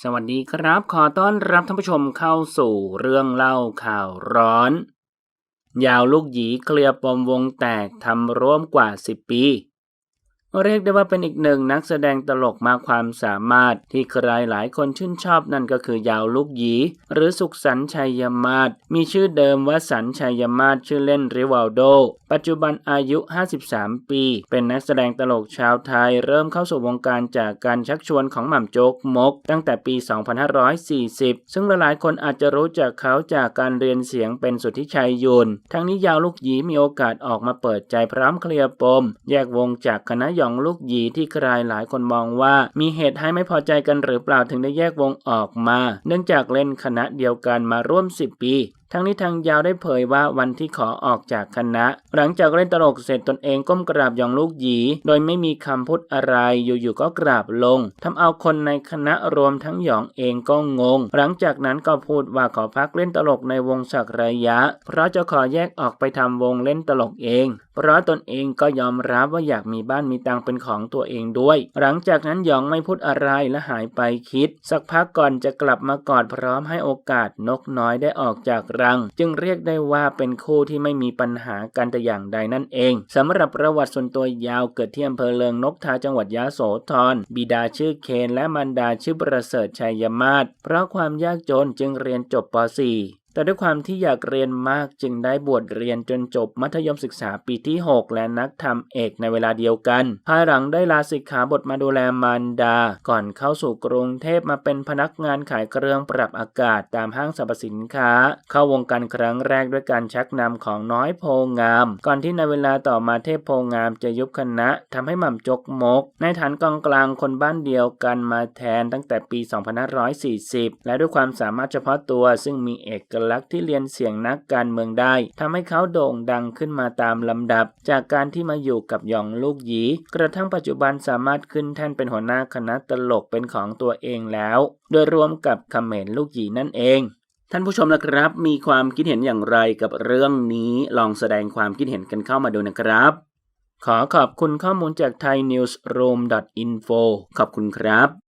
สวัสดีครับ ขอต้อนรับท่านผู้ชมเข้าสู่เรื่องเล่าข่าวร้อน ยาวลูกหยีเคลียร์ปมวงแตกทำร่วมกว่า 10 ปี เรียกได้ว่าเป็นอีกหนึ่งนักแสดงตลกมากความสามารถที่ใครหลายคนชื่นชอบนั่นก็คือยาวลูกหยี หรือสุขสันชัยมาศมีชื่อเดิมว่าสันชัยมาศชื่อเล่นริวัลโด ปัจจุบันอายุ 53 ปี เป็นนักแสดงตลกชาวไทย เริ่มเข้าสู่วงการจากการชักชวนของหม่ำโจ๊กมก ตั้งแต่ปี 2540 ซึ่งหลายๆคนอาจจะรู้จักเขาจากการเรียนเสียงเป็นสุทธิชัยยุนทั้งนี้ยาวลูกหยีมีโอกาสออกมาเปิดใจพร้อมเคลียร์ปม แยกวงจากคณะหยองลูกหยีที่ใครหลายคนมองว่า มีเหตุให้ไม่พอใจกันหรือเปล่าถึงได้แยกวงออกมา เนื่องจากเล่นคณะเดียวกันมาร่วม 10 ปี ทั้งนี้ทางยาวได้เผยว่าวันที่ขอออกจากคณะ หลังจากเล่นตลกเสร็จตนเองก้มกราบยองลูกหยี โดยไม่มีคำพูดอะไรอยู่ๆก็กราบลงทำเอาคนในคณะรวมทั้งหยองเองก็งง หลังจากนั้นก็พูดว่าขอพักเล่นตลกในวงสักระยะ เพราะจะขอแยกออกไปทำวงเล่นตลกเอง เพราะตนเองก็ยอมรับว่าอยากมีบ้านมีตังเป็นของตัวเองด้วย หลังจากนั้นหยองไม่พูดอะไรและหายไปคิด สักพักก่อนจะกลับมากอดพร้อมให้โอกาสนกน้อยได้ออกจากรัง จึงเรียกได้ว่าเป็นคู่ที่ไม่มีปัญหากันแต่อย่างใดนั่นเองสำหรับประวัติส่วนตัวยาวเกิดที่อำเภอเลิงนกทาจังหวัดยะโสธรบิดาชื่อเคนและมารดาชื่อประเสริฐชัยมาศเพราะความยากจนจึงเรียนจบป .4 แต่ด้วยความที่อยากเรียนมากจึงได้บวชเรียนจนจบมัธยมศึกษาปีที่ 6 และนักธรรมเอกในเวลาเดียวกัน ภายหลังได้ลาสิกขาบทมาดูแลมารดา ก่อนเข้าสู่กรุงเทพมาเป็นพนักงานขายเครื่องปรับอากาศตามห้างสรรพสินค้า เข้าวงการครั้งแรกด้วยการชักนำของน้อยโพงาม ก่อนที่ในเวลาต่อมาเทพโพงามจะยุบคณะทำให้หม่ำจกมก ในฐานกองกลางคนบ้านเดียวกันมาแทนตั้งแต่ปี 2540 และด้วยความสามารถเฉพาะตัวซึ่งมีเอกลักษณ์ที่เรียนเสียงนักการเมืองได้ทำให้เขาโด่งดังขึ้นมาตามลำดับ จากการที่มาอยู่กับหยองลูกหยี กระทั่งปัจจุบันสามารถขึ้นแท่นเป็นหัวหน้าคณะตลกเป็นของตัวเองแล้ว โดยรวมกับคำเขมรลูกหยีนั่นเองท่านผู้ชมนะครับ มีความคิดเห็นอย่างไรกับเรื่องนี้ ลองแสดงความคิดเห็นกันเข้ามาดูนะครับ ขอขอบคุณข้อมูลจาก thainewsroom.info ขอบคุณครับ